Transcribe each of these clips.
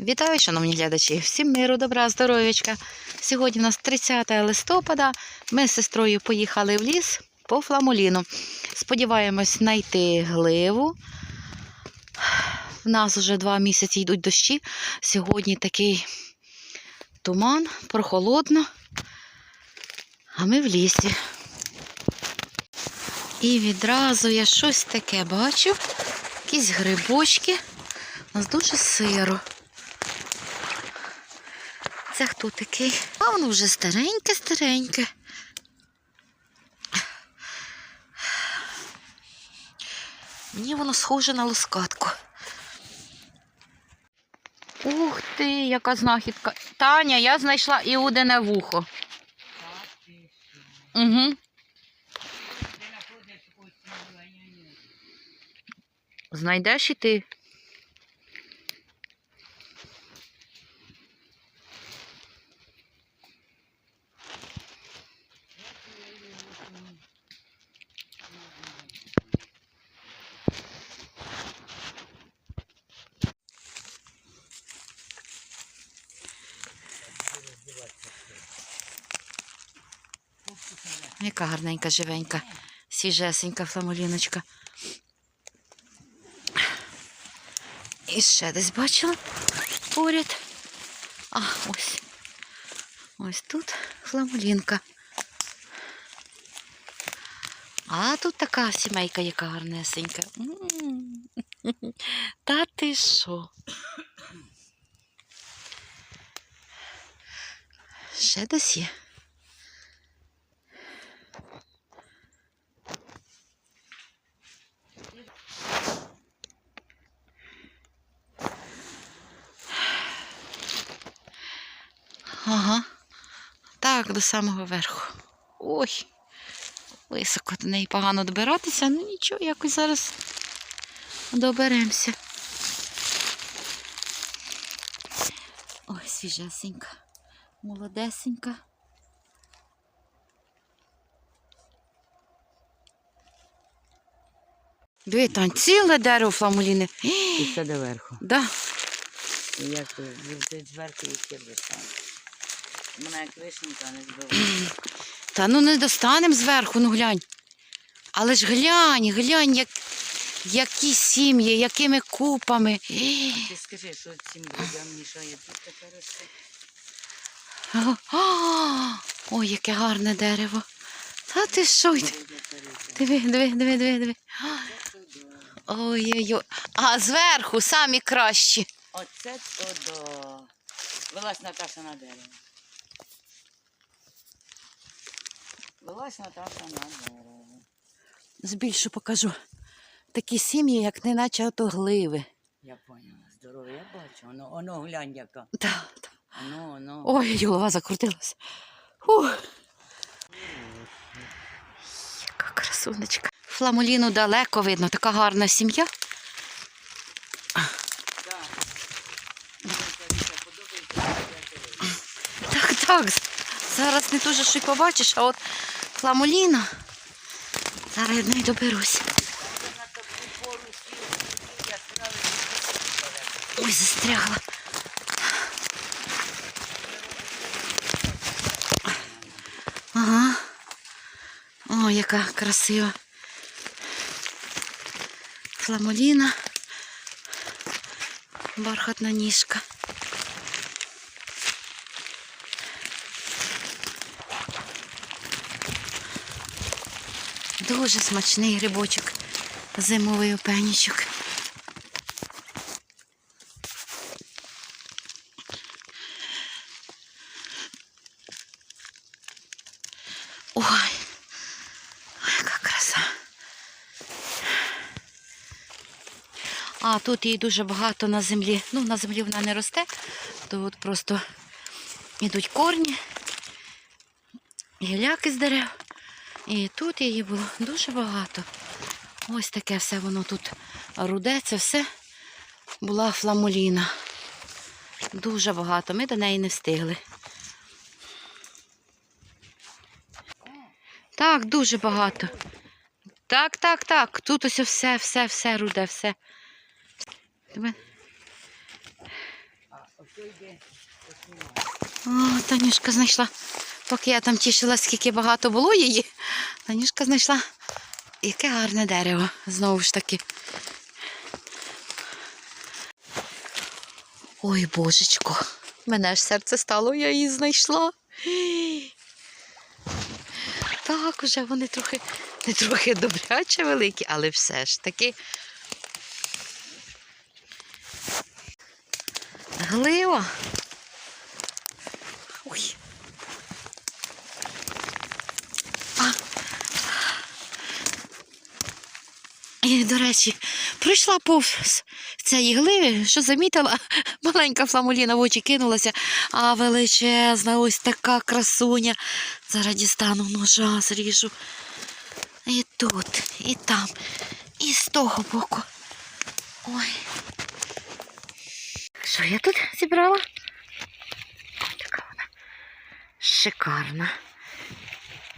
Вітаю, шановні глядачі! Всім миру, добра, здоров'ячка. Сьогодні у нас 30 листопада. Ми з сестрою поїхали в ліс по фламуліну. Сподіваємось знайти гливу. В нас вже два місяці йдуть дощі. Сьогодні такий туман, прохолодно. А ми в лісі. І відразу я щось таке бачу. Якісь грибочки. У нас дуже сиро. Це хто такий? А воно вже стареньке, стареньке. Мені воно схоже на лускатку. Ух ти, яка знахідка. Таня, я знайшла іудине вухо. Угу. Знайдеш і ти. Яка гарненька, живенька, свіжесенька фламуліночка. І ще десь бачила поряд. А, ось. Ось тут фламулінка. А тут така сімейка, яка гарнесенька. Та ти що? Ще десь є. До самого верху. Ой. Високо до неї погано добиратися, ну нічого, якось зараз доберемося. Ой, свіжесенька, молодесенька. Диви, там ціле дерево фламуліни. І все доверху. Да. І як зверху і кидиш там. Мене як вишенька не збиває. Та ну не достанемо зверху, ну глянь. Але ж глянь, глянь, як, які сім'ї, якими купами. Ти скажи, що цим людям мішає тут таке росте. Ой, яке гарне дерево. Та ти що? йди? Диви, диви, диви, диви, диви. Ой-ой-ой. А зверху самі кращі. Оце то до. Вилазь Наташа на дерево. Вилазь Наташа на дерево. Збільшу покажу. Такі сім'ї, як неначе ото гливи. Я поняла. Здорове, я бачу. Оно, оно глянь яка. Да, да. Оно, оно. Ой, голова закрутилася. Ух. Яка красунечка. Фламуліну далеко видно, така гарна сім'я. Так, так. Зараз не дуже що й побачиш, а от фламуліна. Зараз я до неї доберусь. Ой, застрягла. Ага. О, яка красива. Фламуліна. Бархатна ніжка. Дуже смачний грибочок. Зимовий опенічок. Ой, яка краса. А тут її дуже багато на землі. Ну, на землі вона не росте, то от просто йдуть корні, гіляки з дерев. І тут її було дуже багато. Ось таке все воно тут руде, це все була фламуліна. Дуже багато. Ми до неї не встигли. Так, дуже багато. Так, так, так. Тут ось все, все, все руде, все. О, Танюшка знайшла. Поки я там тішила, скільки багато було її, Танюшка знайшла яке гарне дерево. Знову ж таки. Ой, божечко, мене ж серце стало, я її знайшла. Так, уже вони трохи, не трохи добряче великі, але все ж таки. Глива. І, до речі, прийшла повз цієї гливи, що замітила, маленька фламуліна в очі кинулася, а величезна ось така красуня. Зараз дістану ножа, зріжу. І тут, і там, і з того боку. Ой. Що я тут зібрала? Ось така вона. Шикарна.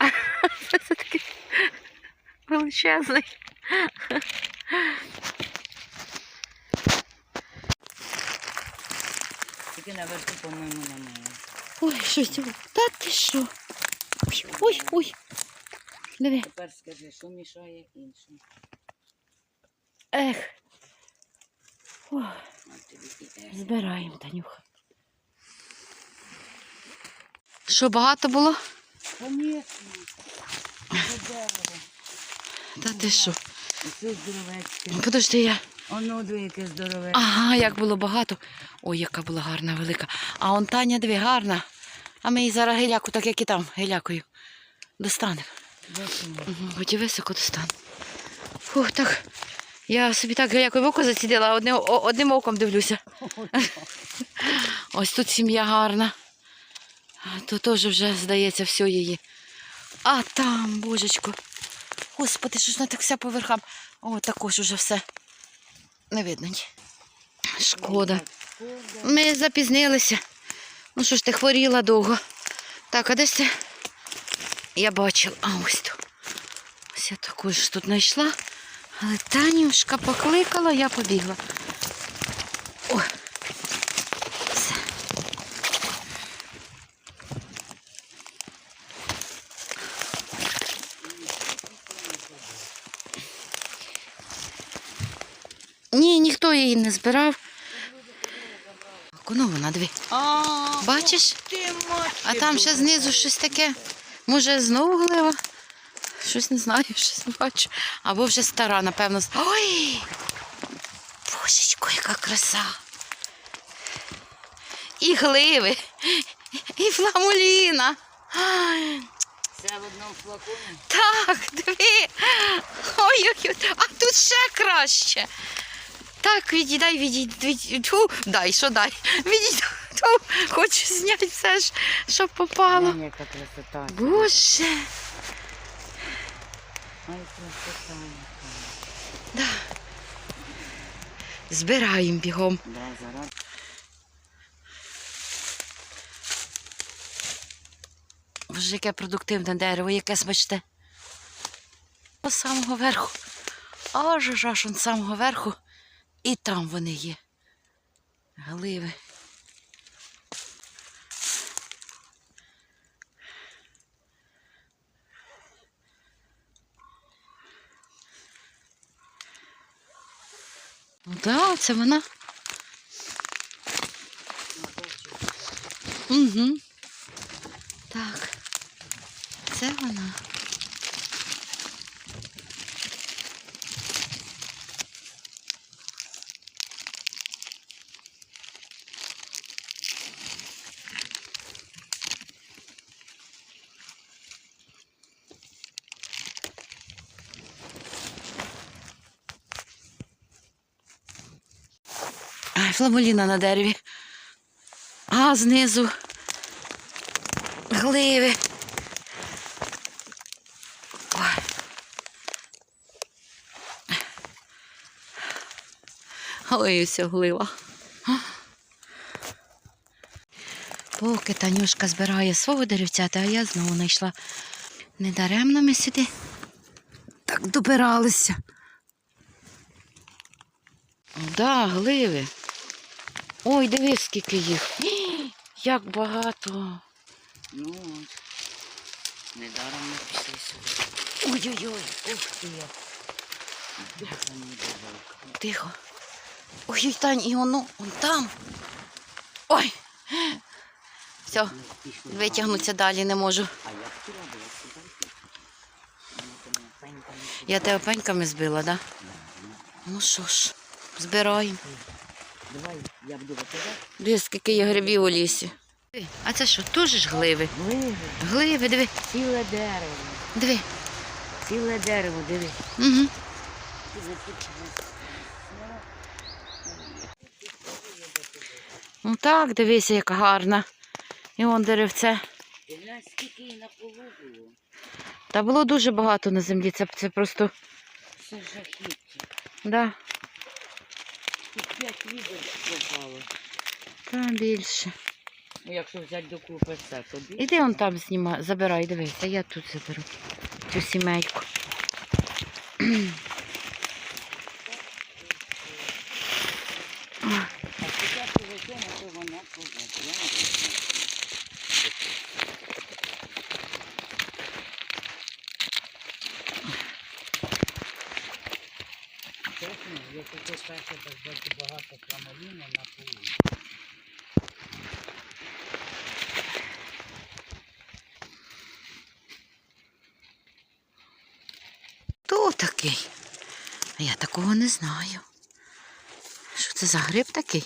Це такий величезний. Наверху, по-моєму, немає. Ой, що цього? Та ти що? Ой, ой, ой. Диви. Тепер скажи, що мішає іншим. Ех. Ех. збираємо, Танюха. Що, багато було? Конечно. Та ти що? Подожди, я. Оно диви, яке здоровецьке. Ага, як було багато. Ой, яка була гарна, велика. А он Таня, диви, гарна. А ми її зараз геляку, так як і там, гелякою. Достанемо. Угу, Хоч і високо достану. Фух, так. Я собі так гелякою в око зацідила, а одним, одним оком дивлюся. Ось тут сім'я гарна. То теж вже, здається, все її. А там, божечко. Господи, що ж вона так вся по верхам. О, також уже все. Не видно. Шкода. Ми запізнилися. Ну що ж ти хворіла довго. Так, а десь це? Я бачила. А ось тут. Ось я також тут знайшла. Але Танюшка покликала, я побігла. О. Все. Ні, ніхто її збирав. Коно вона, диви. Бачиш? А там ще знизу щось таке. Може, знову глива? Щось не знаю, щось не бачу. Або вже стара, напевно. Ой! Божечко, яка краса. І гливи, і фламуліна. Це в одному флаконі. Так, диви. Ой-ой-ой. А тут ще краще. Так, відійдай, відійдай, відійдай. Тьфу, дай, що дай. Відійду. Хочу зняти все ж, щоб попало. Глянь, яка красота. Боже. Ай, красота. Да. Збираємо бігом. Да, зараз. Боже, яке продуктивне дерево, яке смачне. З самого верху. Аж аж аж з самого верху. І там вони є. Гливи. Ну так, це вона. Угу. Так. Це вона. Ай, на дереві. А знизу гливи. Ой. Ось глива. Поки Танюшка збирає свого деревцята, а я знову знайшла. Недаремно ми сюди так добиралися. Да, гливи. Ой, дивись, скільки їх. Як багато. Ну, недаром ми пішли сюди. Ой-ой-ой, ух ти. Тихо. Ой, ой, Тань, і воно, он там. Ой. Все, витягнутися далі не можу. Я тебе пеньками збила, да? Ну що ж, збираємо. Давай, я буду викидати. Дивись, скільки є грибів у лісі. А це що, теж ж гливи? Вижу. Гливи, диви, Ціле дерево. диви. Ціле дерево, диви. Угу. Ну так, дивися, яка гарна. І вон деревце. Глянь, скільки її на полу було. Та було дуже багато на землі. Це, це просто. Це жахіття. Да, Тут п'ять відер пропало. та більше. Ну, якщо взяти до купи все, то більше. Іди он там знімай, забирай, дивися, я тут заберу цю сімейку. А спочатку викину, то вона побачить. Я не знаю. Чесно, ти так бачу багато фламоліна на полу. Хто такий? А Я такого не знаю. Що це за гриб такий?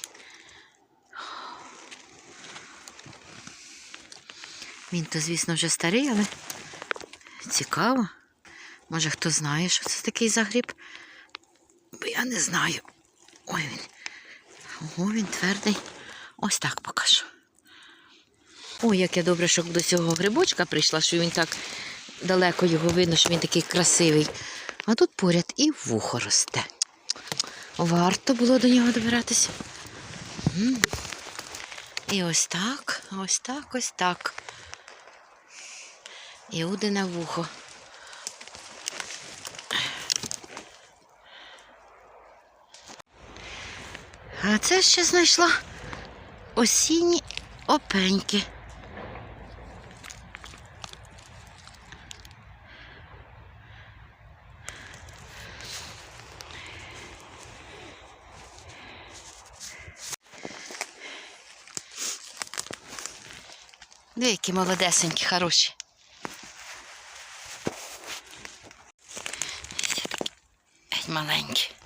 Він то, звісно, вже старий, але цікаво. Може, хто знає, що це такий за гриб? Я не знаю. Ой він. Ого, він твердий. Ось так покажу. Ой, як я добре, що до цього грибочка прийшла, що він так далеко його видно, що він такий красивий. А тут поряд і вухо росте. Варто було до нього добиратися. І ось так, ось так, ось так. І удине вухо. А це ще знайшла осінні опеньки. Диви, які молодесенькі, хороші. Маленькі.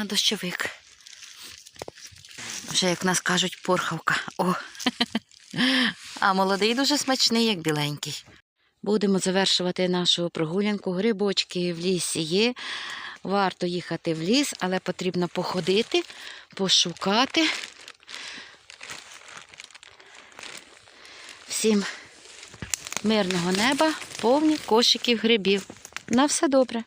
А дощовик. Вже, як нас кажуть, порхавка. О. А молодий дуже смачний, як біленький. Будемо завершувати нашу прогулянку. Грибочки в лісі є. Варто їхати в ліс, але потрібно походити, пошукати. Всім мирного неба, повні кошиків грибів. На все добре.